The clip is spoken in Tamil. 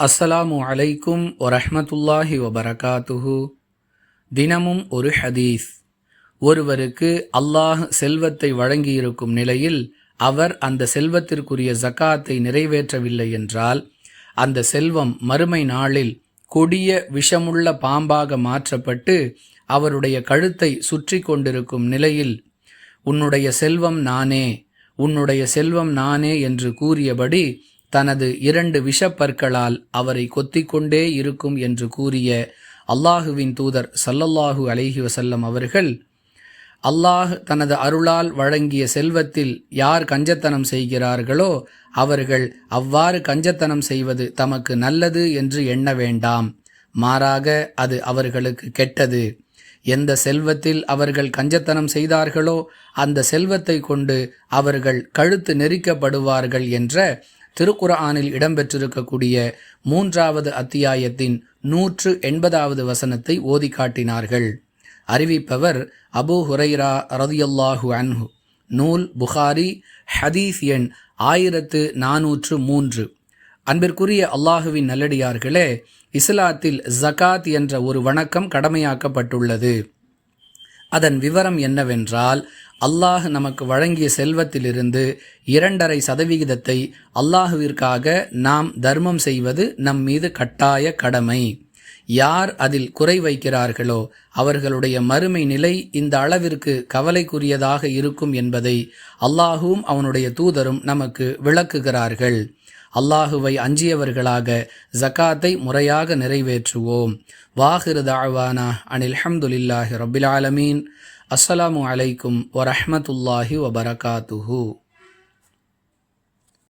அஸ்ஸலாமு அலைக்கும் வரஹ்மத்துல்லாஹி வபரகாத்துஹு. தினமும் ஒரு ஹதீஸ். ஒருவருக்கு அல்லாஹ் செல்வத்தை வழங்கியிருக்கும் நிலையில் அவர் அந்த செல்வத்திற்குரிய ஜக்காத்தை நிறைவேற்றவில்லை என்றால் அந்த செல்வம் மறுமை நாளில் கொடிய விஷமுள்ள பாம்பாக மாற்றப்பட்டு அவருடைய கழுத்தை சுற்றி கொண்டிருக்கும் நிலையில் உன்னுடைய செல்வம் நானே உன்னுடைய செல்வம் நானே என்று கூறியபடி தனது இரண்டு விஷப்பற்களால் அவரை கொத்திக்கொண்டே இருக்கும் என்று கூறிய அல்லாஹுவின் தூதர் சல்லல்லாஹு அலைஹி வசல்லம் அவர்கள் அல்லாஹ் தனது அருளால் வழங்கிய செல்வத்தில் யார் கஞ்சத்தனம் செய்கிறார்களோ அவர்கள் அவ்வாறு கஞ்சத்தனம் செய்வது தமக்கு நல்லது என்று எண்ண வேண்டாம். மாறாக அது அவர்களுக்கு கெட்டது. எந்த செல்வத்தில் அவர்கள் கஞ்சத்தனம் செய்தார்களோ அந்த செல்வத்தை கொண்டு அவர்கள் கழுத்து நெரிக்கப்படுவார்கள் என்ற திருக்குர்ஆனில் இடம்பெற்றிருக்கக்கூடிய மூன்றாவது அத்தியாயத்தின் நூற்று எண்பதாவது வசனத்தை ஓதி காட்டினார்கள். அறிவிப்பவர் அபு ஹுரைரா ரதியல்லாஹு அன்ஹு. நூல் புகாரி ஹதீஸ் எண் ஆயிரத்து நானூற்று மூன்று. அன்பிற்குரிய அல்லாஹுவின் நல்லடியார்களே இஸ்லாத்தில் ஜகாத் என்ற ஒரு வணக்கம் கடமையாக்கப்பட்டுள்ளது. அதன் விவரம் என்னவென்றால் அல்லாஹ் நமக்கு வழங்கிய செல்வத்திலிருந்து இரண்டரை சதவிகிதத்தை அல்லாஹுவிற்காக நாம் தர்மம் செய்வது நம் மீது கட்டாய கடமை. யார் அதில் குறை வைக்கிறார்களோ அவர்களுடைய மறுமை நிலை இந்த அளவிற்கு கவலைக்குரியதாக இருக்கும் என்பதை அல்லாஹுவும் அவனுடைய தூதரும் நமக்கு விளக்குகிறார்கள். அல்லாஹுவை அஞ்சியவர்களாக ஜக்காத்தை முறையாக நிறைவேற்றுவோம். வாஹிரு தாழ்வானா அனில் ஹம்துலில்லாஹி ரபில் ஆலமீன். அஸ்ஸலாமு அலைக்கும் வரஹமத்துல்லாஹி வபரகாத்துஹூ.